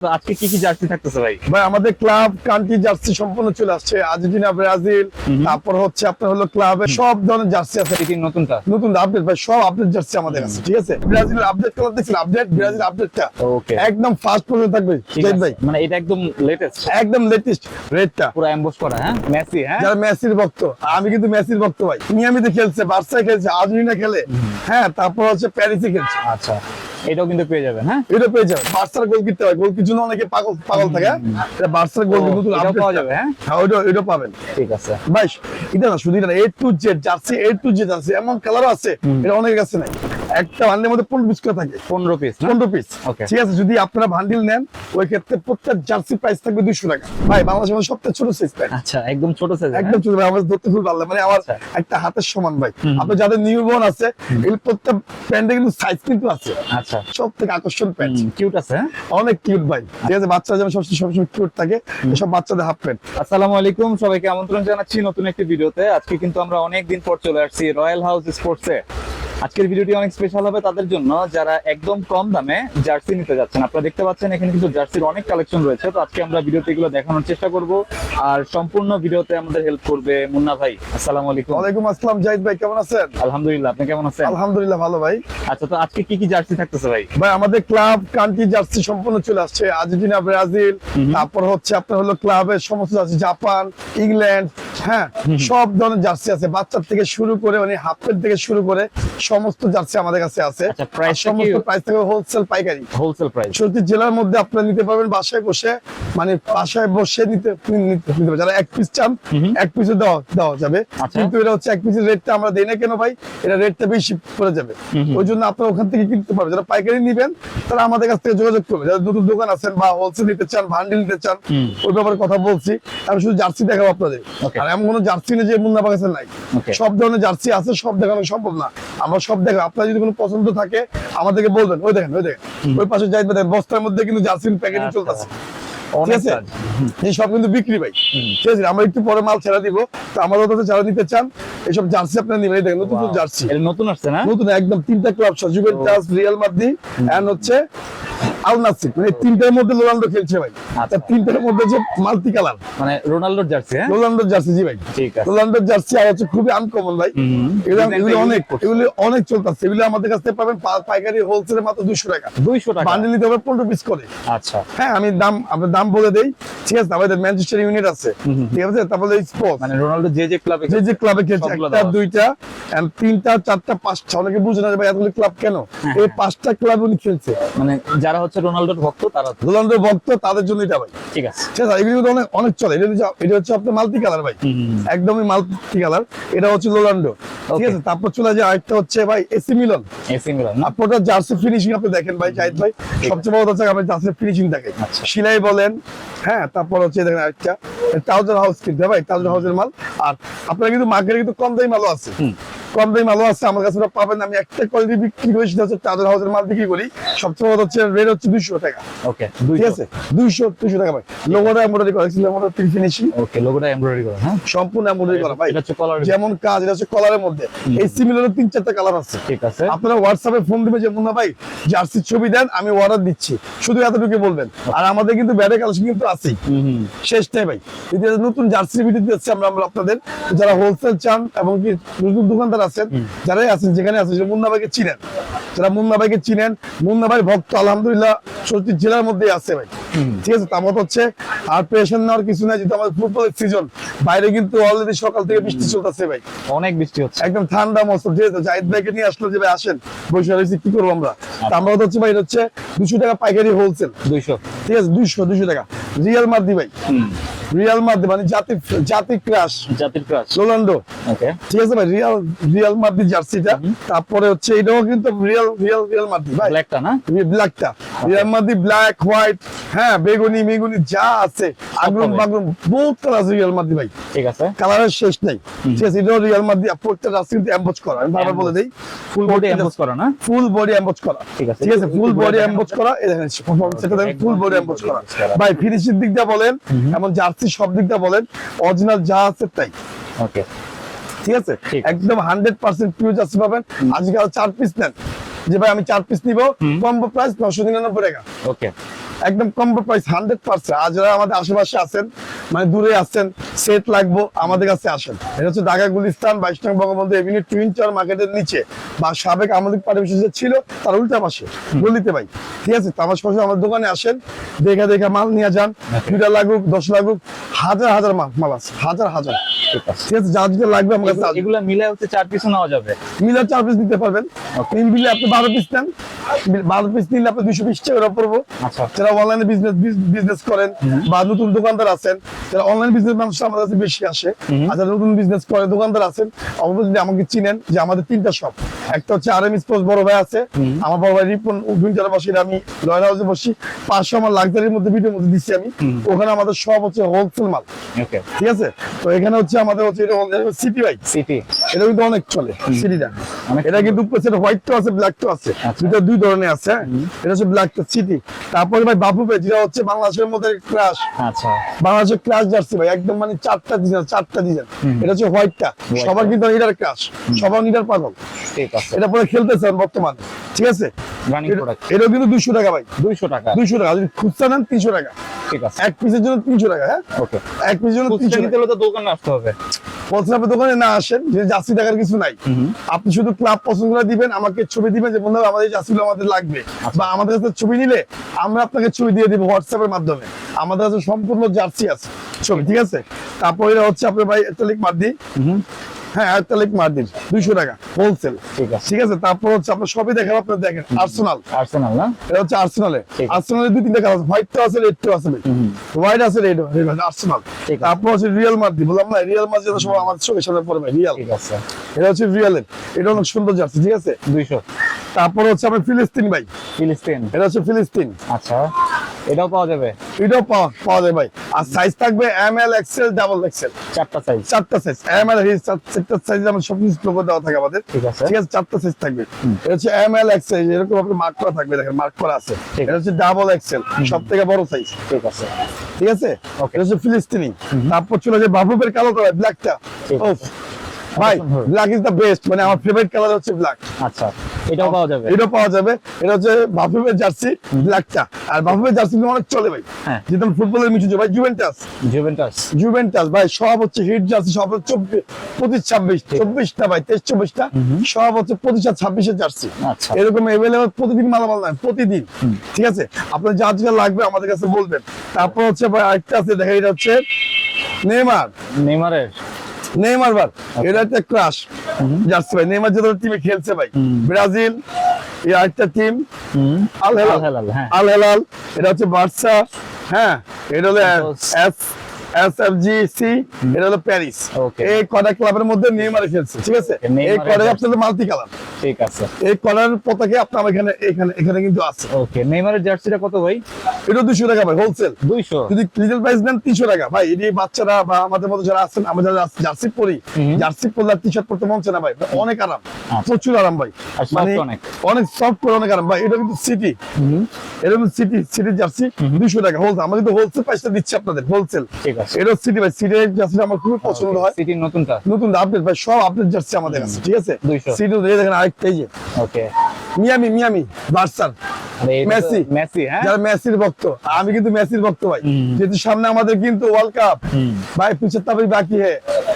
আজকে কি কি জার্সি থাকতেছে ভাই? ভাই আমাদের ক্লাব কান্ট্রি জার্সি সম্পূর্ণ চলে আসছে। আর্জেন্টিনা ব্রাজিল তারপর হচ্ছে আপনার হলো ক্লাবে সব ধরনের জার্সি আছে। এটি নতুনটা? নতুন আপডেট ভাই সব আপডেট জার্সি আমাদের ঠিক আছে? ব্রাজিলের আপডেট কালার দেখছেন? আপডেট ব্রাজিল আপডেটটা ওকে একদম ফার্স্ট পর্যন্ত থাকবে ভাই। মানে এটা একদম লেটেস্ট একদম লেটেস্ট রেডটা পুরো এমবস করা হ্যাঁ? মেসি হ্যাঁ? যারা মেসির ভক্ত আমি কিন্তু মেসির ভক্ত ভাই। মিয়ামিতে খেলছে বার্সায় খেলছে আর্জেন্টিনা খেলে। হ্যাঁ তারপর হচ্ছে প্যারিসে খেলছে। আচ্ছা। এটাও কিন্তু পেয়ে যাবেন হ্যাঁ? এটা পেয়ে যাবে বার্সার গোল কিনতে হয়। গোল কিছু অনেকে পাগল পাগল থাকে? এটা বার্সার গোল কিন্তু এটাও পাওয়া যাবে, হ্যাঁ? হ্যাঁ ওইটা ওইটা পাবেন। ঠিক আছে। ভাই এটা না শুধু এটা A to Z jersey A to Z আছে এমন কালার আছে এটা অনেকের কাছে নাই। একটা বান্ডের মধ্যে পনেরো পিস করে থাকে। পনেরো পিস পনেরো পিস ঠিক আছে যদি আপনারা বান্ডিল নেন ওই ক্ষেত্রে প্রত্যেক জার্সি প্রাইস থাকবে দুইশো টাকা। ভাই বাংলাদেশের মধ্যে সবচেয়ে ছোট সাইজ প্যান্ট আচ্ছা একদম ছোট সাইজ একদম ছোট ভাই আমার ধরতে খুব ভালো মানে আমার আচ্ছা। একটা হাতের সমান ভাই। আপনার যাদের নিউ বর্ন আছে এই প্রত্যেক প্যান্টে কিন্তু সাইজ কিন্তু আছে। আচ্ছা। সব থেকে আকর্ষণ প্যান্ট কিউট আছে হ্যাঁ? অনেক কিউট ভাই। ঠিক আছে বাচ্চারা যেমন সবসময় সবসময় কিউট থাকে সব বাচ্চাদের হাফ প্যান্ট আসসালামু আলাইকুম সবাইকে আমন্ত্রণ জানাচ্ছি নতুন একটি ভিডিওতে আজকে কিন্তু আমরা অনেক দিন পর চলে আসছি রয়্যাল হাউস স্পোর্টসে আজকের ভিডিওটি অনেক স্পেশাল হবে তাদের জন্য। যারা একদম কম দামে জার্সি নিতে যাচ্ছেন আপনারা দেখতে পাচ্ছেন এখানে কিন্তু জার্সির অনেক কালেকশন রয়েছে। তো আজকে আমরা ভিডিওতে এগুলো দেখানোর চেষ্টা করব। আর সম্পূর্ণ ভিডিওতে আমাদের হেল্প করবে মুন্না ভাই। আসসালামু আলাইকুম। ওয়ালাইকুম আসসালাম জাহিদ ভাই কেমন আছেন? আলহামদুলিল্লাহ আপনি কেমন আছেন? আলহামদুলিল্লাহ ভালো ভাই। আচ্ছা তো আজকে কি কি জার্সি থাকতেছে ভাই? ভাই আমাদের ক্লাব কান্ট্রি জার্সি সম্পূর্ণ চলে আসছে। আর্জেন্টিনা ব্রাজিল তারপর হচ্ছে আপনার হলো ক্লাবের সমস্ত জার্সি জাপান ইংল্যান্ড হ্যাঁ সব ধরনের জার্সি আছে। বাচ্চার থেকে শুরু করে মানে হাফ প্যান্ট থেকে শুরু করে সমস্ত জার্সি আমাদের কাছে আছে। আচ্ছা, সমস্ত প্রাইস থাকবে হোলসেল পাইকারি। হোলসেল প্রাইস প্রতি জেলার মধ্যে আপনারা নিতে পারবেন বাসায় বসে মানে বাসায় বসে নিতে নিতে পারবেন। যারা এক পিস চান এক পিসে দেওয়া দেওয়া যাবে। আচ্ছা। কিন্তু এটা হচ্ছে এক পিসের রেটটা আমরা দেই না কেন ভাই? এটা রেটটা বেশি পড়ে যাবে। ওই জন্য আপনারা ওখান থেকে কিনতে পারবেন। যারা পাইকারি নিবেন তারা আমাদের কাছ থেকে যোগাযোগ করবে। যারা নতুন দোকান আছেন বা হোলসেল নিতে চান ভান্ডিল নিতে চান ওই ব্যাপারে কথা বলছি। আমি শুধু জার্সি দেখাবো আপনাদের। আর এমন কোনো জার্সি নেই যে মুন্না বাগাছে নাই। সব ধরনের জার্সি আছে সব দেখানো সম্ভব না। আমরা সব দেখেন আপনার যদি কোনো পছন্দ থাকে আমাদেরকে বলবেন। ওই দেখেন ওই দেখেন। ওই পাশে যাই দেখেন বস্তার মধ্যে কিন্তু জার্সির প্যাকেটিং আচ্ছা। চলতেছে। ঠিক আছে? সব কিন্তু বিক্রি ভাই। ঠিক আছে আমরা একটু পরে মাল ছেড়ে দিব। তো আমাদের কাছে যারা নিতে চান এইসব জার্সি আপনারা নিবেন। দেখেন নতুন জার্সি। এটা নতুন আসছে না? নতুন একদম তিনটা club Juventus Real Madrid and হচ্ছে মানে তিনটার মধ্যে রোনাল্ডো খেলছে ভাই। আচ্ছা। তিনটার মধ্যে যে মাল্টি কালার। মানে রোনাল্ডোর জার্সি হ্যাঁ? রোনাল্ডোর জার্সি জি ভাই। ঠিক আছে। রোনাল্ডোর জার্সি আর হচ্ছে খুবই আনকমন ভাই। এগুলো Design টা এগুলো অনেক unique করছে। এগুলো অনেক চলতেছে। এগুলো আমাদের কাছ থেকে পাবেন পাইকারি হোলসেলে মাত্র দুইশো টাকা। দুইশো টাকা? বান্ডিল নিতে হবে পনেরো পিস করে। আচ্ছা। হ্যাঁ আমি দাম আপনার দাম বলে দেই। ঠিক আছে আমাদের ম্যানচেস্টার ইউনিট আছে। ঠিক আছে তারপরে স্পোর্টস মানে রোনাল্ডো যে যে ক্লাবে যে যে ক্লাবে খেলছে একটা দুইটা and তিনটা চারটা পাঁচটা অনেকে বুঝে না ভাই এতগুলো ক্লাব কেন? এই পাঁচটা ক্লাব উনি খেলছে। মানে যারা হচ্ছে রোনাল্ডোর ভক্ত তারা রোনাল্ডো ভক্ত তাদের জন্য এটা ভাই। ঠিক আছে। ঠিক আছে এগুলো অনেক অনেক চলে। এটা এটা হচ্ছে আপনার মাল্টি কালার ভাই। একদমই মাল্টি কালার। এটা হচ্ছে রোনাল্ডো। ঠিক আছে তারপর চলে যায় আরেকটা হচ্ছে ভাই AC Milan AC Milan jersey finishing আপনি দেখেন ভাই জাহিদ ভাই। সবচেয়ে বড় কথা আপনি জার্সি ফিনিশিং দেখেন। আচ্ছা। সিলাই বলেন হ্যাঁ তারপর হচ্ছে দেখেন আরেকটা। ট্রাউজার হাউস কিনতে ভাই ট্রাউজার হাউসের মাল। আর আপনারা কিন্তু মার্কেটে কিন্তু কম দামি মালও আছে। কম দামি মালও আছে আমার কাছে পাবেন। আমি একটা কোয়ালিটি বিক্রি করি সেটা হচ্ছে ট্রাউজার হাউসের মাল বিক্রি করি। সবচেয়ে বড় হচ্ছে রেট হচ্ছে দুইশো টাকা। ওকে ঠিক আছে? দুইশো দুইশো টাকা ভাই। লোগোটা এমব্রয়ডারি করা ছিল আমার ফিনিশিং ওকে লোগোটা এমব্রয়ডারি করা হ্যাঁ? সম্পূর্ণ এমব্রয়ডারি করা ভাই। এটা হচ্ছে কলার যেমন কাজ এটা হচ্ছে কলারের মধ্যে। এই সিমিলার তিন চারটা কালার আছে। ঠিক আছে। আপনারা হোয়াটসঅ্যাপে ফোন দিবে যে মুন্না ভাই জার্সির ছবি দেন আমি অর্ডার দিচ্ছি। শুধু এতটুকু বলবেন। আর আমাদের কিন্তু ব্যাডে কালেকশন কিন্তু আছেই। শেষ নেই ভাই। নতুন জার্সির ভিডিও দিচ্ছি আমরা আমরা আপনাদের। যারা হোলসেল চান এবং কি নতুন দোকানদার আছেন যারাই আছেন যেখানে আছেন যে মুন্না ভাইকে চিনেন। যারা মুন্না ভাইকে চিনেন মুন্না ভাই ভক্ত আলহামদুলিল্লাহ সত্যি জেলার মধ্যে আছে ভাই। ঠিক আছে তার মত হচ্ছে আর প্রেশার নেওয়ার কিছু নাই যেহেতু আমাদের ফুটবলের সিজন বাইরে কিন্তু অলরেডি সকাল থেকে বৃষ্টি চলতেছে ভাই। অনেক বৃষ্টি হচ্ছে। একদম ঠান্ডা মৌসুম ঠিক আছে জাহিদ ভাইকে নিয়ে আসলো যে ভাই আসেন। বসে রয়েছি কি করব আমরা? তা আমরা হচ্ছে ভাই হচ্ছে দুশো টাকা পাইকারি হোলসেল দুইশো। ঠিক আছে দুইশো দুইশো টাকা। রিয়াল মার্দি ভাই। রিয়াল মার্দি মানে জাতি জাতি ক্রাশ জাতির ক্রাশ রোনাল্ডো ওকে ঠিক আছে ভাই রিয়াল রিয়াল মার্দি জার্সিটা তারপরে হচ্ছে এটাও কিন্তু রিয়াল রিয়াল রিয়াল মার্দি ভাই। ব্ল্যাকটা না? ব্ল্যাকটা রিয়াল মার্দি ব্ল্যাক হোয়াইট হ্যাঁ বেগুনি মেগুনি যা আছে। আগ্রম। বাগ্রম বহুত কালার আছে রিয়াল মার্দি ভাই। ঠিক আছে। কালারের শেষ নাই। ঠিক আছে এটাও রিয়াল মার্দি প্রত্যেকটা রাস্তা কিন্তু এম্বোজ করা। আমি বারবার বলে দেই। ফুল বডি বডি করা না? ফুল বডি এম্বোজ করা। ঠিক আছে। ঠিক আছে ফুল বডি এম্বোজ করা। এই দেখেন ফুল বডি এম্বোজ করা। করা। ভাই ফিনিশিং দিক দিয়ে বলেন এমন জার্সি সব দিকটা বলেন অরিজিনাল যা আছে তাই। ওকে ঠিক আছে? একদম হান্ড্রেড পার্সেন্ট পিওর জার্সি পাবেন। আজকাল আর চার পিস নেন। যে ভাই আমি চার পিস নিবো। কম্বো প্রাইস নশো নিরানব্বই টাকা। ওকে একদম কম্বো প্রাইস হান্ড্রেড পার্সেন্ট আর যারা আমাদের আশেপাশে আছেন মানে দূরে আছেন সেট লাগবো আমাদের কাছে আসেন। এটা হচ্ছে ঢাকা গুলিস্তান বাইশ নং বঙ্গবন্ধু এভিনিউ টুইন চার মার্কেটের নিচে বা সাবেক আমাদের পারিবেশ ছিল তার উল্টা পাশে। গলিতে ভাই। ঠিক আছে? তামাশ পাশে আমার দোকানে আসেন দেখে দেখে মাল নিয়ে যান Okay. দুটা লাগুক দশ লাগুক হাজার হাজার মাল মাল আছে হাজার হাজার। ঠিক আছে। যা যেটা লাগবে আমার কাছে আসবে। মিলে হচ্ছে চার পিসও নেওয়া যাবে। মিলার চার পিস নিতে পারবেন। তিন বিলে আপনি বারো পিস নেন। বারো পিস নিলে আপনি দুশো বিশ টাকা পড়ব আচ্ছা। যারা অনলাইনে বিজনেস বিজনেস করেন বা নতুন দোকানদার আছেন যারা অনলাইন বিজনেস মানুষ আমাদের কাছে বেশি আসে আর যারা নতুন বিজনেস করে দোকানদার আছেন অবশ্যই যদি আমাকে চিনেন যে আমাদের তিনটা শপ একটা হচ্ছে আর এম স্পোর্টস বড় ভাই আছে। আমার বড় ভাই রিপন উইন্টারে বসি আমি লয়ার হাউসে বসি। পাঁচশো আমার লাক্সারির মধ্যে ভিডিওর মধ্যে দিচ্ছি আমি। ওখানে আমাদের সব হচ্ছে হোলসেল মাল। ঠিক আছে? তো এখানে হচ্ছে আমাদের হচ্ছে সিটি বাইক সিটি এটা কিন্তু অনেক চলে সিটিটা এটা কিন্তু হোয়াইট তো আছে ব্ল্যাক তো আছে। আচ্ছা। দুটো দুই ধরনের আছে হ্যাঁ? এটা হচ্ছে ব্ল্যাক তো সিটি তারপরে ভাই বাপু ভাই যেটা হচ্ছে বাংলাদেশের মধ্যে ক্লাস আচ্ছা। বাংলাদেশের ক্লাস জার্সি ভাই একদম মানে চারটা ডিজাইন চারটা ডিজাইন এটা হচ্ছে হোয়াইটটা সবার কিন্তু এটার ক্লাস সবার নিটার পাগল। ঠিক আছে। এটা পরে খেলতেছেন বর্তমানে। ঠিক আছে? এটা- কিন্তু দুশো টাকা ভাই। দুইশো টাকা। দুশো টাকা। যদি খুচরা নেন তিনশো টাকা। ঠিক আছে। এক পিসের জন্য তিনশো টাকা হ্যাঁ? ওকে। এক পিসের জন্য তিনশো নিতে হলে তো দোকানে আসতে হবে। বলছেন আপনি দোকানে না আসেন যে জার্সি টাকার কিছু নাই। আপনি শুধু ক্লাব পছন্দ করে দিবেন আমাকে ছবি দিবেন যে বন্ধু আমাদের জার্সিগুলো আমাদের লাগবে। আচ্ছা। বা আমাদের কাছে ছবি নিলে আমরা আপনাকে ছবি দিয়ে দিব হোয়াটসঅ্যাপের মাধ্যমে। আমাদের কাছে সম্পূর্ণ জার্সি আছে ছবি ঠিক আছে? তারপরে হচ্ছে আপনার ভাই একটা লিখ মার দিই। হুম। হ্যাঁ একটা লিখ দুইশো টাকা হোলসেল ঠিক আছে। ঠিক আছে তারপর হচ্ছে আপনার সবই দেখেন আপনার দেখেন আর্সেনাল আর্সেনাল না? এটা হচ্ছে আর্সেনালে। আর্সেনালে দুই তিনটা কালার হোয়াইট তো আছে রেড আছে হোয়াইট আছে রেড রেড আর্সেনাল তারপর হচ্ছে রিয়েল মার্দি বললাম না রিয়েল মার্দি যেটা সবাই আমাদের চোখের সামনে পড়বে রিয়েল ঠিক আছে। এটা হচ্ছে রিয়েলের এটা অনেক সুন্দর জার্সি ঠিক আছে? দুইশো। তারপর হচ্ছে আমার ফিলিস্তিন ভাই। ফিলিস্তিন এটা হচ্ছে ফিলিস্তিন আচ্ছা। এটাও পাওয়া যাবে? এটাও পাওয়া পাওয়া যায় ভাই। আর সাইজ থাকবে M L XL double XL চারটা সাইজ চারটা সাইজ এম এল চারটা সাইজ আমার সব কিছু লোগো দেওয়া থাকে আমাদের। ঠিক আছে। ঠিক আছে চারটা সাইজ থাকবে। এটা হচ্ছে এম এল এক্সেল এরকম আপনি মার্ক করা থাকবে দেখেন মার্ক করা আছে। এটা হচ্ছে ডাবল এক্সেল সব থেকে বড় সাইজ ঠিক আছে। ঠিক আছে? ওকে এটা হচ্ছে ফিলিস্তিনি তারপর চলে যায় বাবুবের কালো কালার ব্ল্যাকটা। ভাই। ব্ল্যাক ইজ দ্য বেস্ট মানে আমার ফেভারিট কালার হচ্ছে ব্ল্যাক আচ্ছা এটাও পাওয়া যাবে। এটা পাওয়া যাবে। এটা হচ্ছে বাফুবের জার্সি ব্ল্যাকটা আর বাফুবের জার্সি অনেক চলে ভাই। হ্যাঁ। যেটা ফুটবলের মিশু ভাই জুভেন্টাস জুভেন্টাস জুভেন্টাস ভাই সব হচ্ছে হিট জার্সি সব হচ্ছে পঁচিশ ছাব্বিশ চব্বিশটা ভাই তেইশ চব্বিশটা। সব হচ্ছে পঁচিশ আর ছাব্বিশের জার্সি আচ্ছা। এরকম এভেলেবল প্রতিদিন মালামাল নাই প্রতিদিন। ঠিক আছে? আপনার যা যা লাগবে আমাদের কাছে বলবেন। তারপর হচ্ছে ভাই আরেকটা আছে দেখা এটা হচ্ছে নেইমার। নেইমারের? নেইমার বার এটা একটা ক্রাশ জার্সি ভাই নেইমার যে টিমে খেলছে ভাই। ব্রাজিল এই আরেকটা team Al Hilal. Al Hilal, হ্যাঁ। আল হেলাল এটা হচ্ছে বার্সা হ্যাঁ এটা হলো। S S F G C এটা হলো প্যারিস। এই কটা ক্লাবের মধ্যে নেইমারে খেলছে? ঠিক আছে? এই কটা আপনাদের মাল্টি কালার? ঠিক আছে। এই কলার পতাকা আপনার এখানে এখানে এখানে কিন্তু আছে। ওকে নেইমারের জার্সিটা কত ভাই? এটা দুশো টাকা ভাই হোলসেল দুইশো। যদি লিটল প্রাইস নেন তিনশো টাকা। ভাই এটি বাচ্চারা বা আমাদের মতো যারা আছেন আমরা যারা জার্সি পরি জার্সি পরলে টি শার্ট পরতে মন চায় না ভাই। অনেক আরাম আচ্ছা। প্রচুর আরাম ভাই। মানে অনেক। অনেক সফট করে অনেক আরাম। ভাই এটা কিন্তু সিটি এটা কিন্তু সিটি সিটির জার্সি টাকা। হোলসেল আমরা কিন্তু হোলসেল প্রাইসটা দিচ্ছি আপনাদের হোলসেল ঠিক এটা সিটি ভাই সিটির আমার খুবই পছন্দ হয়। সিটির নতুনটা? নতুন আপডেট ভাই সব আপডেট জার্সি আমাদের কাছে ঠিক আছে? 200 সিটি দেখেন যে। ওকে মিয়ামি মিয়ামি বার্সার মেসি। মেসি হ্যাঁ? যারা মেসির ভক্ত আমি কিন্তু মেসির ভক্ত ভাই। যেহেতু সামনে আমাদের কিন্তু ওয়ার্ল্ড কাপ ভাই পিছের তাপই বাকি হে।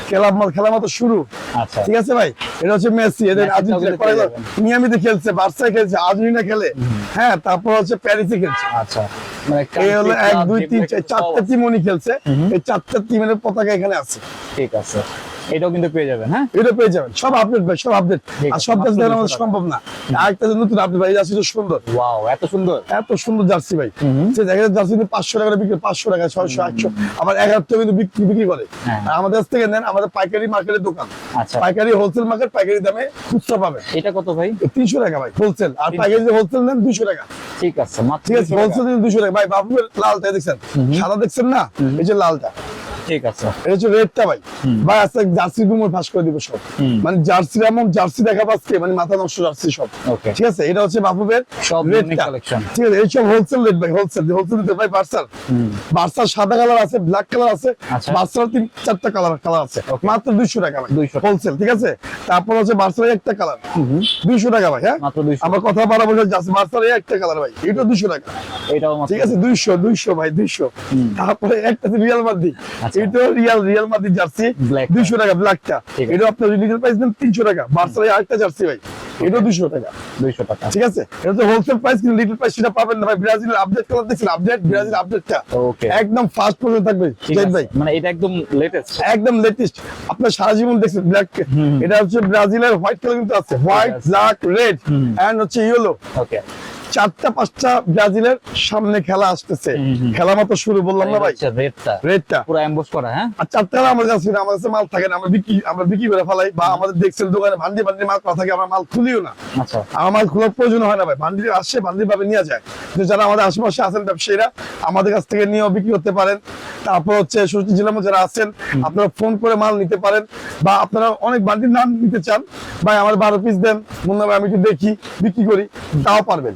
খেলা খেলা মতো শুরু। আচ্ছা। ঠিক আছে ভাই? এটা হচ্ছে মেসি এদের আর্জেন্টিনা। মিয়ামিতে খেলছে বার্সায় খেলছে আর্জেন্টিনা খেলে। হ্যাঁ তারপর হচ্ছে প্যারিসে খেলছে। আচ্ছা। মানে এই হলো এক দুই তিন চারটা টিম উনি খেলছে। এই চারটা টিমের পতাকা এখানে আছে। ঠিক আছে। এটাও কিন্তু পেয়ে যাবেন হ্যাঁ? এটা পেয়ে যাবেন। সব আপডেট ভাই সব আপডেট আর সব জার্সি দেওয়া আমাদের সম্ভব না। আরেকটা নতুন আপডেট ভাই এই জার্সিটা সুন্দর। ওয়াও এত সুন্দর। এত সুন্দর জার্সি ভাই। সে জায়গায় জার্সি কিন্তু পাঁচশো টাকা বিক্রি পাঁচশো টাকা ছয়শো আটশো। আবার টাকা কিন্তু বিক্রি বিক্রি করে। হ্যাঁ। আর আমাদের কাছ থেকে নেন আমাদের পাইকারি মার্কেটের দোকান। আচ্ছা। পাইকারি হোলসেল মার্কেট পাইকারি দামে খুচরা পাবেন। এটা কত ভাই? তিনশো টাকা ভাই হোলসেল আর পাইকারি হোলসেল নেন দুশো টাকা। ঠিক আছে ঠিক আছে হোলসেল দুশো টাকা। ভাই বাবুর লালটা দেখছেন? সাদা দেখছেন না? এই যে লালটা। ঠিক আছে। এটা হচ্ছে রেডটা ভাই। ভাই আজকে জার্সি গুমর ফাঁস করে দিব সব। মানে জার্সি এমন জার্সি দেখা পাচ্ছে মানে মাথা নষ্ট জার্সি সব। ঠিক আছে? এটা হচ্ছে বাপুবের সব unique ঠিক আছে? এই সব হোলসেল রেট ভাই হোলসেল হোলসেল দিতে ভাই বার্সার বার্সার সাদা কালার আছে ব্ল্যাক কালার আছে। আচ্ছা। বার্সার তিন চারটা কালার কালার আছে। মাত্র দুইশো টাকা ভাই 200 হোলসেল ঠিক আছে? তারপর হচ্ছে বার্সার একটা কালার দুইশো টাকা ভাই হ্যাঁ? মাত্র 200 আমার কথা বাড়াবো যাচ্ছে বার্সার একটা কালার ভাই এটা দুশো টাকা। এটাও ঠিক আছে? দুইশো দুইশো ভাই দুইশো। তারপরে একটা রিয়াল মাদ্রি আচ্ছা। এটা Real Real Madrid jersey Black টা। দুইশো টাকা ব্ল্যাকটা এটা আপনার লিটার প্রাইস দেন তিনশো টাকা। বার্সার আরেকটা জার্সি ভাই। এটা দুশো টাকা। 200 টাকা। ঠিক আছে? এটা তো হোলসেল প্রাইস কিন্তু লিটল প্রাইস সেটা পাবেন না ভাই। ব্রাজিলের আপডেট কালার দেখছেন? আপডেট ব্রাজিল আপডেটটা ওকে। একদম ফার্স্ট পর্যন্ত থাকবে। ঠিক ভাই। মানে এটা একদম লেটেস্ট একদম লেটেস্ট আপনার সারা জীবন দেখছেন ব্ল্যাক এটা হচ্ছে ব্রাজিলের হোয়াইট কালার কিন্তু আছে। White black red. এন্ড হচ্ছে ইয়েলো ওকে। চারটা পাঁচটা ব্রাজিলের সামনে খেলা আসতেছে। খেলা মতো শুরু বললাম না ভাই? রেডটা রেডটা পুরো করা হ্যাঁ? আর চারটা খেলা আমাদের কাছে না, আমাদের কাছে মাল থাকে না আমরা বিক্রি আমরা বিক্রি করে ফেলাই বা আমাদের দেখছেন দোকানে ভান্ডি ভান্ডি মাল করা থাকে আমরা মাল খুলিও না। আচ্ছা। আমার মাল খোলার প্রয়োজন হয় না ভাই ভান্ডি ভান্ডি ভাবে নিয়ে যায়। যারা আমাদের আশেপাশে আছেন ব্যবসায়ীরা আমাদের কাছ থেকে নিয়েও বিক্রি করতে পারেন। তারপর হচ্ছে জেলার যারা আছেন আপনারা ফোন করে মাল নিতে পারেন বা আপনারা অনেক বান্ডির নাম নিতে চান। ভাই আমার বারো পিস দেন মুন্না ভাই আমি একটু দেখি বিক্রি করি তাও পারবেন।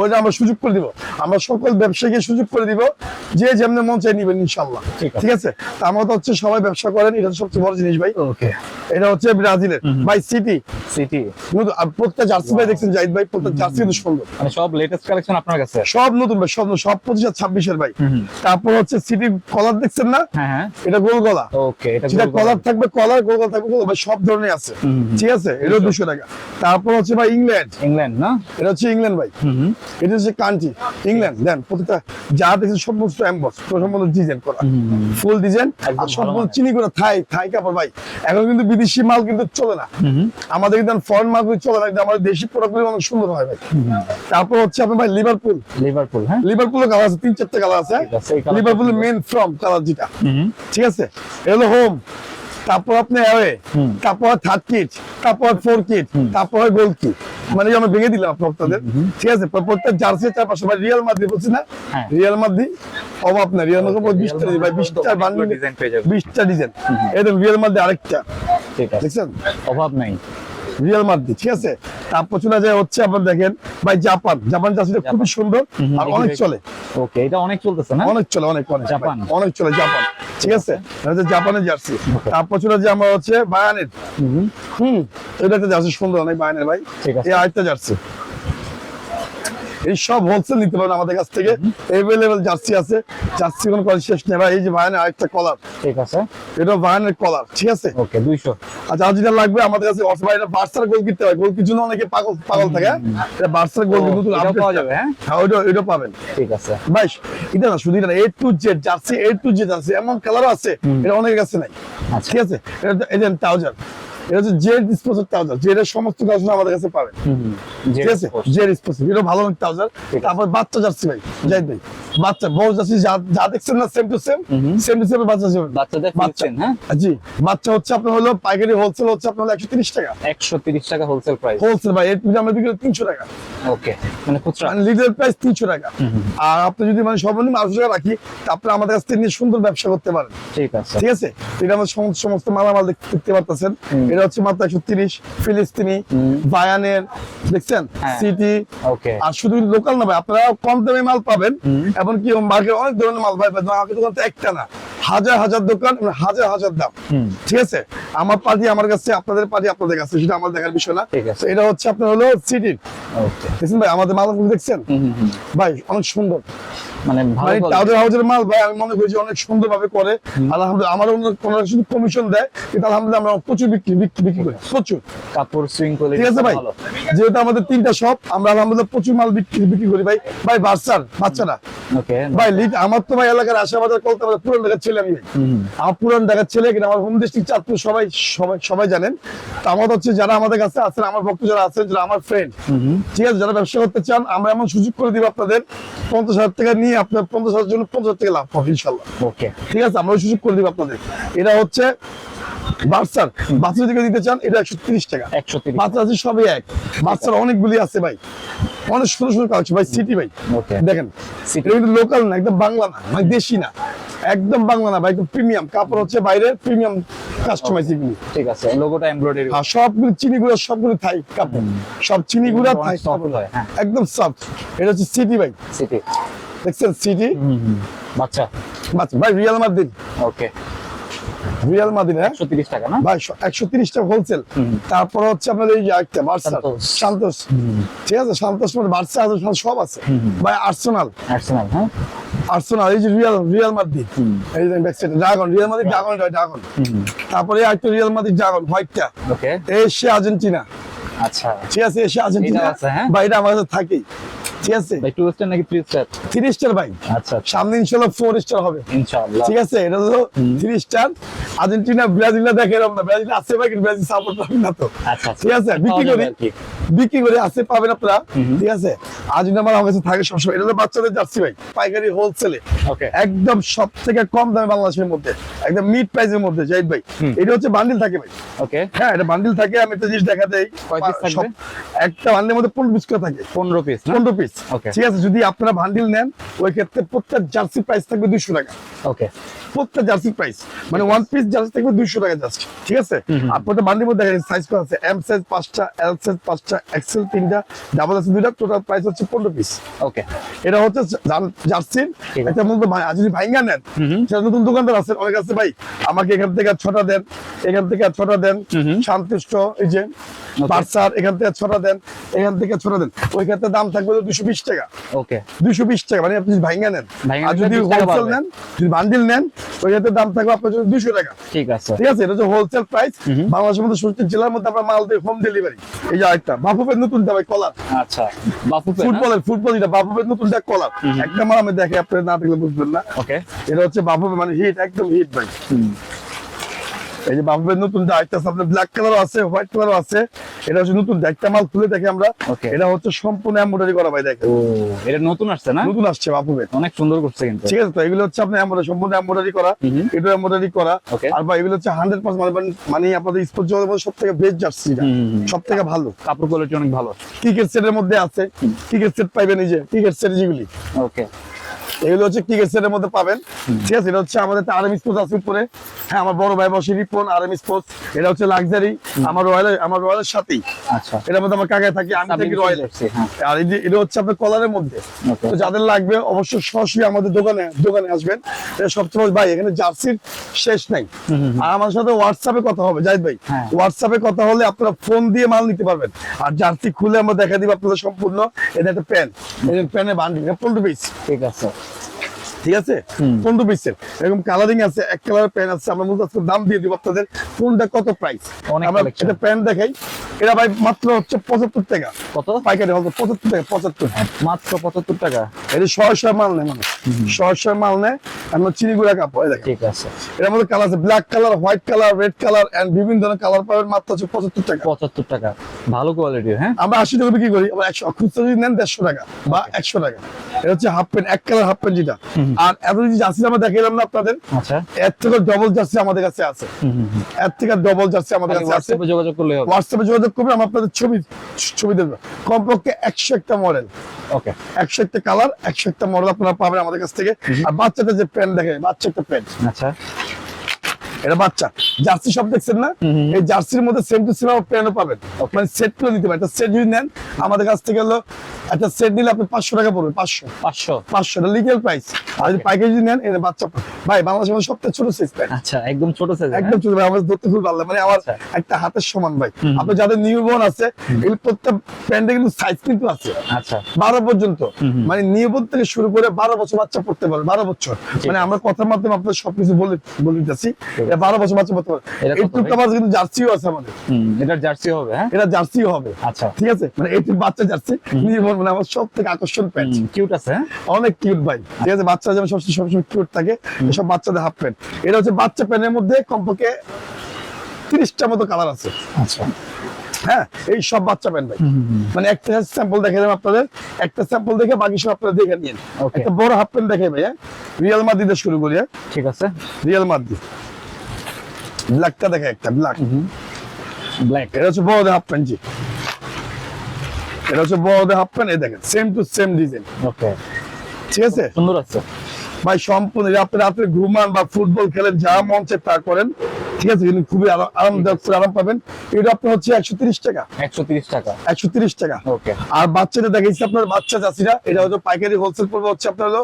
ওইটা আমরা সুযোগ করে দিব। আমরা সকল ব্যবসায়ীকে সুযোগ করে দিব যে যেমনি মন চাই নিবেন ইনশাল্লাহ ঠিক আছে। আমরা তো হচ্ছে সবাই ব্যবসা করেন এটা সবচেয়ে বড় জিনিস ভাই। ওকে। এটা হচ্ছে ব্রাজিলের। ভাই সিটি। সিটি। নতুন প্রত্যেকটা জার্সি ভাই দেখছেন জাহিদ ভাই প্রত্যেক জার্সি কিন্তু সুন্দর। মানে সব লেটেস্ট কালেকশন আপনার কাছে? সব নতুন ভাই সব সব পঁচিশ আর ছাব্বিশের ভাই। তারপর হচ্ছে সিটির কলার দেখছেন না? হ্যাঁ হ্যাঁ। এটা গোল গলা। ওকে এটা সেটা কলার থাকবে কলার গোল গলা থাকবে ভাই সব ধরনের আছে। ঠিক আছে? এটা দুশো টাকা। তারপর হচ্ছে ভাই ইংল্যান্ড ইংল্যান্ড না? এটা হচ্ছে ইংল্যান্ড ভাই। এটা হচ্ছে কান্ট্রি ইংল্যান্ড দেন প্রত্যেকটা যা সমস্ত সম্পূর্ণ ডিজাইন করা। ফুল ডিজাইন সম্পূর্ণ চিনি করা থাই থাই কাপড় ভাই। এখন কিন্তু বিদেশি মাল কিন্তু চলে না। আমাদের কিন্তু ফরেন মাল কিন্তু চলে না কিন্তু আমাদের দেশি প্রোডাক্ট অনেক সুন্দর হয় ভাই। তারপর হচ্ছে আপনার ভাই লিভারপুল লিভারপুল হ্যাঁ? লিভারপুলের কালার আছে তিন চারটে কালার আছে। লিভারপুলের মেন ফ্রম কালার যেটা। ঠিক আছে? এলো হোম তারপর আপনি অ্যাওয়ে তারপর থার্ড কিট তারপর ফোর কিট তারপর গোল কিট মানে আমি ভেঙে দিলাম ভক্তদের। ঠিক আছে? প্রত্যেক জার্সি চারপাশে ভাই রিয়াল মাদ্রি বলছি না? হ্যাঁ। রিয়াল মাদ্রি অভাব না রিয়াল মাদ্রি বিশটা ভাই বিশটা বান্ডিল। বিশটা ডিজাইন এটা রিয়াল মাদ্রি আরেকটা। ঠিক আছে। দেখছেন? অভাব নাই। রিয়াল মাদ্রি ঠিক আছে? তারপর চলে যায় হচ্ছে আপনার দেখেন ভাই জাপান জাপান জার্সিটা খুবই সুন্দর আর অনেক চলে। ওকে এটা অনেক চলতেছে না? অনেক চলে অনেক অনেক। জাপান? অনেক চলে জাপান। ঠিক আছে? এটা জাপানের জার্সি। তারপর চলে যে আমরা হচ্ছে বায়ানের। হুম এটা একটা জার্সি সুন্দর অনেক বায়ানের ভাই। ঠিক আছে। এই আরেকটা জার্সি। এই সব হোলসেল নিতে পারেন আমাদের কাছ থেকে। এভেলেবেল জার্সি আছে। জার্সি কোনো শেষ নেই ভাই। এই যে বায়ানের আরেকটা কলার ঠিক আছে। এটা বায়ানের কলার ঠিক আছে? ওকে 200 যার যেটা লাগবে আমাদের কাছে এটা বার্সার গোল কিনতে হয়। গোল কিছু অনেকে পাগল পাগল থাকে হ্যাঁ? এটা বার্সার গোল কিন্তু পাওয়া যাবে, হ্যাঁ? হ্যাঁ ওইটা ওইটা পাবেন। ঠিক আছে। ভাই এটা না শুধু এটা A to Z jersey A to Z আছে এমন কালার আছে এটা অনেকের কাছে নাই। আচ্ছা। ঠিক আছে? এটা এজেন্ট ট্রাউজার এটা হচ্ছে জেড ট্রাউজার। সমস্ত আমাদের কাছে পাবেন ঠিক আছে? জেড স্পোর্টস এটা ভালো ট্রাউজার। তারপর বাচ্চা জার্সি ভাই। যাই ভাই। বাচ্চা বড় জার্সি যা দেখছেন না same to same same to same বাচ্চা যাবে। বাচ্চাদের বাচ্চা। হ্যাঁ? জি। বাচ্চা হচ্ছে আপনার হলো পাইকারি হোলসেল হচ্ছে আপনার হলো একশো তিরিশ টাকা। 130 টাকা হোলসেল প্রাইস হোলসেল ভাই এর আমরা বিক্রি তিনশো টাকা। ওকে। মানে খুচরা? মানে প্রাইস তিনশো টাকা। আর আপনি যদি মানে সর্বনিম্ন আটশো টাকা রাখি তা আপনি আমাদের কাছ থেকে নিয়ে সুন্দর ব্যবসা করতে পারেন। ঠিক আছে। ঠিক আছে? এটা আমাদের সমস্ত মালামাল দেখতে পারতেছেন। এটা হচ্ছে মাত্র একশো তিরিশ ফিলিস্তিনি বায়ানের দেখছেন? হ্যাঁ। সিটি। আর শুধু লোকাল না ভাই আপনারা কম দামে মাল পাবেন। এমনকি মার্কেট অনেক ধরনের মাল পাবেন। আমাদের দোকান তো একটা না হাজার হাজার দোকান হাজার হাজার দাম। ঠিক আছে? আমার পার্টি আমার কাছে আপনাদের পার্টি আপনাদের কাছে সেটা আমার দেখার বিষয় না। এটা হচ্ছে আপনার হলো সিটির দেখছেন ভাই আমাদের মালগুলো দেখছেন। ভাই অনেক সুন্দর। মানে মানে quality। মাল ভাই আমি মনে করি যে অনেক সুন্দর ভাবে করে আলহামদুলিল্লাহ আমার অন্য কোনো শুধু কমিশন দেয় কিন্তু আলহামদুলিল্লাহ আমরা প্রচুর বিক্রি বিক্রি বিক্রি করি। প্রচুর। কাপড় সুইং করে ঠিক আছে ভাই? যেহেতু আমাদের তিনটা শপ আমরা আলহামদুলিল্লাহ প্রচুর মাল বিক্রি বিক্রি করি ভাই। ভাই বাচ্চার বাচ্চারা ভাই লিড আমার তো ভাই এলাকার আশাবাজার কলকাতা বাজার পুরান ঢাকার ছেলে আমি। আমার পুরান ঢাকার ছেলে কিনা আমার হোম ডিস্ট্রিক্ট চাঁদপুর সবাই সবাই সবাই জানেন। তো আমার হচ্ছে যারা আমাদের কাছে আছেন আমার ভক্ত যারা আছেন যারা আমার ফ্রেন্ড ঠিক আছে যারা ব্যবসা করতে চান আমরা এমন সুযোগ করে দিব আপনাদের পঞ্চাশ হাজার টাকা নিয়ে আপনার পঞ্চাশ হাজার জন্য পঞ্চাশ হাজার টাকা লাভ পাবো ইনশাল্লাহ। ওকে ঠিক আছে আমরা সুযোগ করে দিব আপনাদের। এটা হচ্ছে বাচ্চার বাচ্চা যদি দিতে চান এটা একশো তিরিশ টাকা। 130 বাচ্চা আছে সবই এক। বাচ্চার অনেকগুলি আছে ভাই। অনেক সুন্দর সুন্দর কাজ ভাই সিটি ভাই। দেখেন এটা কিন্তু লোকাল না একদম বাংলা না মানে দেশি না। একদম বাংলা না ভাই একদম প্রিমিয়াম কাপড় হচ্ছে বাইরের প্রিমিয়াম কাস্টমাইজ এগুলি। ঠিক আছে লোগোটা এমব্রয়ডারি আর সবগুলো চিনি গুঁড়ো সবগুলো থাই কাপড়। সব চিনি গুঁড়া থাই কাপড়। হয়, হ্যাঁ। একদম সফট এটা হচ্ছে সিটি ভাই। সিটি দেখছেন সিটি বাচ্চা। বাচ্চা ভাই Real Madrid okay Real Madina হ্যাঁ? একশো তিরিশ টাকা না? ভাই টাকা হোলসেল তারপর হচ্ছে আপনাদের এই যে একটা বার্সা। সান্তোস। ঠিক আছে? সান্তোস মানে বার্সা আছে সব আছে। ভাই আর্সেনাল। আর্সেনাল হ্যাঁ? আর্সেনাল এই যে রিয়াল রিয়াল মাদ্রিদ। এই যে backside dragon Real Madrid dragon dragon তারপরে একটা রিয়াল মাদ্রিদ ড্রাগন হোয়াইটটা ওকে এশিয়া আর্জেন্টিনা আচ্ছা। ঠিক আছে এশিয়া আর্জেন্টিনা এটা আছে, হ্যাঁ? ভাই এটা আমার কাছে থাকেই ঠিক আছে? ভাই টু স্টার নাকি থ্রি স্টার থ্রি স্টার ভাই। আচ্ছা সামনে ফোর স্টার হবে। ইনশাআল্লাহ। ঠিক আছে? এটা হলো থ্রি স্টার আর্জেন্টিনা ব্রাজিল দেখে এরকম না ব্রাজিল আছে ভাই কিন্তু ব্রাজিল সাপোর্ট পাবেন না তো। আচ্ছা ঠিক আছে? বিক্রি করি। বিক্রি করে আছে পাবেন আপনারা। ঠিক আছে? আর্জেন্টিনা আমার কাছে থাকে সবসময় এটা হলো বাচ্চাদের জার্সি ভাই। পাইকারি হোলসেলে একদম সব থেকে কম দামে বাংলাদেশের মধ্যে। একদম মিড প্রাইসের মধ্যে জাহিদ ভাই। এটা হচ্ছে বান্ডিল থাকে ভাই। ওকে হ্যাঁ এটা বান্ডিল থাকে আমি একটা জিনিস দেখা দেই। কয় piece থাকবে? সব- একটা বান্ডিলের মধ্যে পনেরো পিস করে থাকে। পনেরো পিস পনেরো পিস ঠিক আছে যদি আপনারা বান্ডিল নেন ওই ক্ষেত্রে প্রত্যেক জার্সি প্রাইস থাকবে দুইশো টাকা। ওকে প্রত্যেক জার্সি প্রাইস মানে ওয়ান পিস জার্সি থাকবে দুইশো টাকা জাস্ট ঠিক আছে? আপনাদের বান্ডিল মধ্যে সাইজ কত আছে? এম সাইজ পাঁচটা এল সাইজ পাঁচটা এক্সেল তিনটা ডাবল এক্সেল দুইটা টোটাল প্রাইস হচ্ছে পনেরো পিস ওকে এটা হচ্ছে জার- জার্সির এটা মূলত যদি ভাইঙ্গা নেন সেটা নতুন দোকানদার আছে অনেক আছে ভাই আমাকে এখান থেকে ছটা দেন এখান থেকে ছটা দেন। শান্তিষ্ট এই যে বার্সার এখান থেকে ছটা দেন এখান থেকে ছটা দেন। ওই ক্ষেত্রে দাম থাকবে দুশো বিশ টাকা। ওকে দুইশো বিশ টাকা মানে আপনি ভাইঙ্গা নেন। আর যদি হোলসেল নেন যদি বান্ডিল নেন ওই ক্ষেত্রে দাম থাকবে আপনার জন্য দুশো টাকা। ঠিক আছে। ঠিক আছে? এটা হচ্ছে হোলসেল প্রাইস বাংলাদেশের মধ্যে ষষ্ঠী জেলার মধ্যে আমরা মাল দিই হোম ডেলিভারি এই যে আরেকটা বাফুফের নতুন ভাই কলার। আচ্ছা বাফু ফুটবলের ফুটবল যেটা বাফুফের নতুন কলার। একটা মাল আমি দেখে আপনি না দেখলে বুঝবেন না। ওকে এটা হচ্ছে বাফুফে মানে হিট একদম হিট ভাই। এই যে বাফুফের নতুন একটা আপনার ব্ল্যাক কালার আছে হোয়াইট কালার আছে এটা হচ্ছে নতুন একটা মাল খুলে দেখে আমরা এটা হচ্ছে সম্পূর্ণ এমব্রয়ডারি করা ভাই দেখেন। এটা নতুন আসছে না? নতুন আসছে বাফুফের অনেক সুন্দর করছে কিন্তু। ঠিক আছে তো এগুলো হচ্ছে আপনার এমব্রয়ডারি সম্পূর্ণ এমব্রয়ডারি করা এটা এমব্রয়ডারি করা। আর ভাই এগুলো হচ্ছে হান্ড্রেড পার্সেন্ট মানে মানে আপনাদের স্পোর্ট জগতের মধ্যে সব থেকে বেস্ট জার্সি হুম। সব থেকে ভালো। কাপড় কোয়ালিটি অনেক ভালো। ক্রিকেট সেটের মধ্যে আছে। ক্রিকেট সেট পাইবেন এই যে ক্রিকেট সেট যেগুলি। ওকে এগুলো হচ্ছে ক্রিকেট সেটের মধ্যে পাবেন। ঠিক আছে এটা হচ্ছে আমাদের আরএম স্পোর্টস আছে উপরে। হ্যাঁ আমার বড় ভাই বসে রিপন আরএম স্পোর্টস এটা হচ্ছে লাক্সারি আমার রয়্যাল আমার রয়্যালের সাথেই আচ্ছা। এটার মধ্যে আমার কাকায় থাকি আমি থাকি রয়্যাল হ্যাঁ। আর এই যে এটা হচ্ছে আপনার কলারের মধ্যে। তো যাদের লাগবে অবশ্যই সরাসরি আমাদের দোকানে দোকানে আসবেন। এটা সবচেয়ে ভাই এখানে জার্সির শেষ নাই। আর আমার সাথে হোয়াটসঅ্যাপে কথা হবে জাহিদ ভাই। হ্যাঁ। হোয়াটসঅ্যাপে কথা হলে আপনারা ফোন দিয়ে মাল নিতে পারবেন। আর জার্সি খুলে আমরা দেখা দিব আপনাদের সম্পূর্ণ। এটা একটা প্যান প্যানে বান্ডিং পনেরো পিস ঠিক আছে। ঠিক আছে? পনেরো পিসের এরকম কালারিং আছে এক কালারের প্যান আছে আমরা মূলত আজকে দাম দিয়ে দিব আপনাদের কোনটা কত প্রাইস আমরা। এটা প্যান দেখাই এটা ভাই মাত্র হচ্ছে পঁচাত্তর টাকা। কত? পাইকারি হচ্ছে পঁচাত্তর টাকা পঁচাত্তর। মাত্র পঁচাত্তর টাকা। এটা সহসা মাল নেয় মানে সহসা মাল নেয় আমরা চিনি গুঁড়া কাপড় ঠিক আছে। এর মধ্যে কালার আছে black colour white colour red colour and বিভিন্ন ধরনের কালার পাবেন মাত্র হচ্ছে পঁচাত্তর টাকা। পঁচাত্তর টাকা। ভালো কোয়ালিটি হ্যাঁ? আমরা আশি টাকা বিক্রি করি আবার একশো খুচরা যদি নেন দেড়শো টাকা বা একশো টাকা। এটা হচ্ছে হাফ প্যান্ট এক কালার হাফ প্যান্ট যেটা। আর এত যদি জার্সি আমরা দেখাইলাম না আপনাদের। আচ্ছা। এর থেকে ডবল জার্সি আমাদের কাছে আছে। এর থেকে ডবল জার্সি আমাদের কাছে আছে। যোগাযোগ করলে হবে। হোয়াটসঅ্যাপে যোগাযোগ করবে আমরা আপনাদের ছবি ছবি দেবো। কমপক্ষে একশো একটা মডেল ওকে একশো একটা কালার একশো একটা মডেল আপনারা পাবেন আমাদের কাছ থেকে। আর বাচ্চাটা যে প্যান্ট দেখে বাচ্চা একটা প্যান্ট আচ্ছা। এটা বাচ্চা। জার্সি সব দেখছেন না? এই জার্সির মধ্যে সেম টু সেম প্যান্টও পাবেন। মানে সেট করে দিতে পারেন। একটা সেট যদি নেন আমাদের কাছ থেকে হলো একটা সেট নিলে আপনি পাঁচশো টাকা পড়বে পাঁচশো। পাঁচশো। পাঁচশো এটা লিগেল প্রাইস আর যদি পাইকারি যদি নেন এটা বাচ্চা ভাই বাংলাদেশের মধ্যে সবথেকে ছোট সাইজ প্যান্ট আচ্ছা একদম ছোট সাইজ একদম ছোট ভাই আমাদের ধরতে খুব ভালো মানে আমার আচ্ছা। একটা হাতের সমান ভাই। আপনার যাদের নিউ বোন আছে এই প্রত্যেক প্যান্টে কিন্তু সাইজ কিন্তু আছে। আচ্ছা। বারো পর্যন্ত। মানে নিয়বন থেকে শুরু করে বারো বছর বাচ্চা পড়তে পারে বারো বছর। মানে আমরা কথার মাধ্যমে আপনাদের সবকিছু বলে বলে দিতেছি। বারো বছর বাচ্চা পড়তে কত এই টুকটা ভাই? কিন্তু জার্সিও আছে আমাদের। হুম জার্সি হবে হ্যাঁ? এটা জার্সিও হবে। আচ্ছা। ঠিক আছে? মানে এই বাচ্চা জার্সি নির্ভর মানে আমার সব থেকে আকর্ষণ প্যান্ট কিউট আছে হ্যাঁ? অনেক কিউট ভাই। ঠিক আছে? বাচ্চা যেমন সবসময় সবসময় কিউট থাকে এসব বাচ্চাদের হাফ প্যান্ট এটা হচ্ছে বাচ্চা প্যান্টের মধ্যে কমপক্ষে তিরিশটা মতো কালার আছে। আচ্ছা। হ্যাঁ? এই সব বাচ্চা প্যান্ট ভাই। মানে একটা স্যাম্পল দেখে আপনাদের। একটা স্যাম্পল দেখে বাকি সব আপনারা দেখে নিন। একটা বড় হাফ প্যান্ট দেখে ভাই হ্যাঁ? রিয়াল মাদ্রি দিয়ে শুরু করি হ্যাঁ? ঠিক আছে। রিয়াল মাদ্রি ব্ল্যাকটা দেখে একটা ব্ল্যাক ব্ল্যাক এটা হচ্ছে বড়দের হাফ প্যান্ট জি। এটা হচ্ছে বড়দের হাফ প্যান্ট এই দেখেন same to same design okay ঠিক আছে? সুন্দর আছে। ভাই সম্পূর্ণ আপনি রাত্রে ঘুমান বা ফুটবল খেলেন যা মঞ্চে চায় তা করেন। ঠিক আছে কিন্তু খুবই আরামদায়ক করে আরাম পাবেন। এটা আপনার হচ্ছে একশো তিরিশ টাকা। একশো তিরিশ টাকা। একশো তিরিশ টাকা। ওকে। আর বাচ্চাটা দেখাইছি আপনার বাচ্চা চাষিরা এটা হয়তো পাইকারি হোলসেল পড়বে হচ্ছে আপনার হলো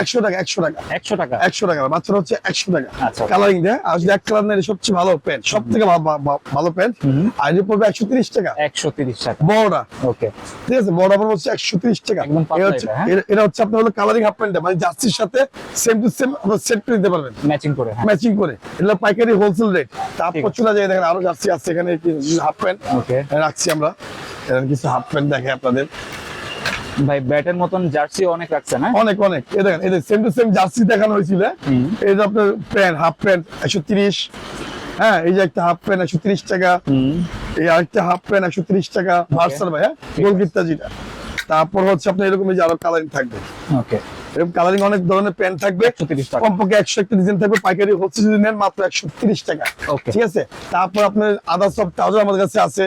একশো টাকা একশো টাকা। একশো টাকা? একশো টাকা বাচ্চারা হচ্ছে একশো টাকা। আচ্ছা। কালারিং দেয়। আর যদি এক কালার নেই সবচেয়ে ভালো প্যান্ট সব থেকে ভালো প্যান্ট আর এটা পড়বে একশো তিরিশ টাকা। একশো তিরিশ টাকা। বড়টা। ওকে। ঠিক আছে বড় পড়বে হচ্ছে একশো তিরিশ টাকা। এটা হচ্ছে হ্যাঁ? এটা- হচ্ছে আপনার হলো কালারিং হাফ প্যান্ট মানে জার্সির সাথে সেম টু সেম আপনার সেট করে দিতে পারবেন। ম্যাচিং করে ম্যাচিং করে। এটা পাইকারি হোলসেল রেট তারপর। চলে যায় দেখেন আরও জার্সি আছে এখানে হাফ প্যান্ট রাখছি আমরা। এখানে কিছু হাফ প্যান্ট দেখে আপনাদের। ভাই ব্যাটের মতন জার্সি অনেক রাখছে না অনেক অনেক। এই দেখেন এই সেম টু সেম জার্সি দেখানো হয়েছিল। এই যে আপনার প্যান্ট হাফ প্যান্ট একশো তিরিশ। হ্যাঁ এই যে একটা হাফ প্যান্ট একশো তিরিশ টাকা। এই আরেকটা হাফ প্যান্ট একশো তিরিশ টাকা। ভার্সাল ভাই হ্যাঁ? যেটা তারপর হচ্ছে আপনার এরকম এই যে আরও কালারিং থাকবে। ওকে এরকম কালারিং অনেক ধরনের প্যান্ট থাকবে। কমপক্ষে একশো একটা ডিজাইন থাকবে পাইকারি হচ্ছে যদি নেন মাত্র একশো তিরিশ টাকা। ঠিক আছে? তারপর আপনার আদা সব ট্রাউজার আমাদের কাছে আছে।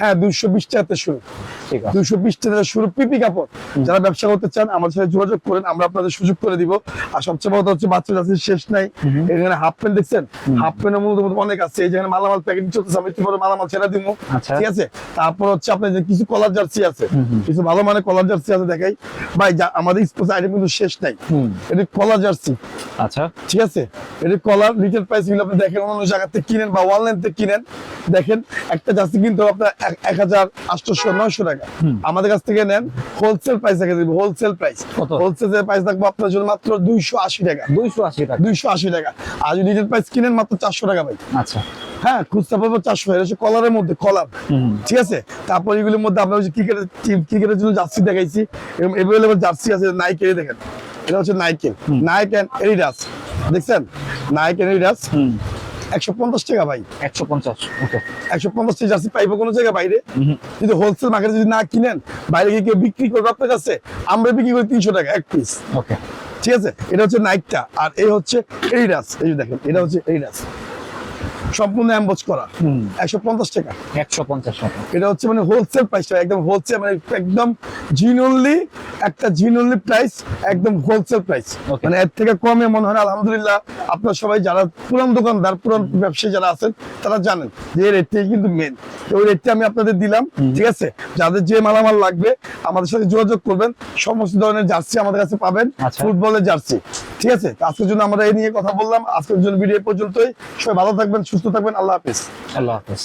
হ্যাঁ দুইশো বিশ টাকাতে শুরু। আছে। দুইশো বিশ টাকা শুরু পিপি কাপড়। যারা ব্যবসা করতে চান আমার সাথে যোগাযোগ করেন আমরা আপনাদের সুযোগ করে দিব। আর সবচেয়ে বড় হচ্ছে বাচ্চা যাচ্ছে শেষ নাই। এখানে হাফ প্যান্ট দেখছেন? হাফ প্যান্টের মধ্যে মধ্যে অনেক আছে। এই যেখানে মালামাল প্যাকেটিং চলতেছে আমি একটু পরে মালামাল ছেড়ে দিব। আচ্ছা। ঠিক আছে? তারপর হচ্ছে আপনার কিছু কলার জার্সি আছে। কিছু ভালো মানে কলার জার্সি আছে দেখাই। ভাই আমাদের স্পোর্টস আইটেম কিন্তু শেষ নাই। হুম। এটা কলার জার্সি। আচ্ছা। ঠিক আছে? এটা কলার লিটার প্রাইসগুলো আপনি দেখেন অন্য জায়গা থেকে কিনেন বা অনলাইন থেকে কিনেন। দেখেন একটা জার্সি কিন্তু আপনার এক- হাজার আটশোশো নয়শো টাকা। আমাদের কাছ থেকে নেন হোলসেল প্রাইস রেখে দিব হোলসেল প্রাইস হোলসেল প্রাইস থাকবে আপনার জন্য মাত্র দুইশো আশি টাকা। দুইশো আশি টাকা। দুইশো আশি টাকা। আর যদি লিটার প্রাইস কিনেন মাত্র চারশো টাকা ভাই। আচ্ছা। হ্যাঁ খুচরা পাবো চারশো এটা হচ্ছে কলারের মধ্যে কলার ঠিক আছে? তারপর এগুলোর মধ্যে আমরা হচ্ছে ক্রিকেটের ক্রিকেটের জন্য জার্সি দেখাইছি। এবং এভেলেবল জার্সি আছে নাইকের দেখেন। এটা হচ্ছে নাইকের নাইক এডিডাস দেখছেন? নাইক এন্ড এডিডাস একশো পঞ্চাশ টাকা ভাই। একশো পঞ্চাশ একশো পঞ্চাশ জার্সি পাইবো কোনো জায়গায় বাইরে? যদি হোলসেল মার্কেটে যদি না কিনেন বাইরে গিয়ে কেউ বিক্রি করবে আপনার কাছে আমরা বিক্রি করি তিনশো টাকা এক পিস ওকে। ঠিক আছে? এটা হচ্ছে নাইকটা আর এই হচ্ছে এডিডাস এই দেখেন এটা হচ্ছে এডিডাস সম্পূর্ণ অ্যাম্বোজ করা। একশো পঞ্চাশ টাকা। একশো পঞ্চাশ টাকা। এটা হচ্ছে মানে হোলসেল একদম হোলসেল মানে একদম জিনলি একটা জিনলি প্রাইস একদম হোলসেল প্রাইস মানে এর থেকে কমে মনে হয় আলহামদুলিল্লাহ আপনারা সবাই যারা পুরান দোকানদার পুরান ব্যবসায়ী যারা আছেন তারা জানেন যে এই রেটটাই কিন্তু মেন ওই রেটটা আমি আপনাদের দিলাম ঠিক আছে? যাদের যে মালামাল লাগবে আমাদের সাথে যোগাযোগ করবেন সমস্ত ধরনের জার্সি আমাদের কাছে পাবেন আচ্ছা। ফুটবলের জার্সি ঠিক আছে? আজকের জন্য আমরা এই নিয়ে কথা বললাম আজকের জন্য ভিডিও পর্যন্তই। সবাই ভালো থাকবেন সুস্থ থাকবেন আল্লাহ হাফিজ। আল্লাহ হাফেজ।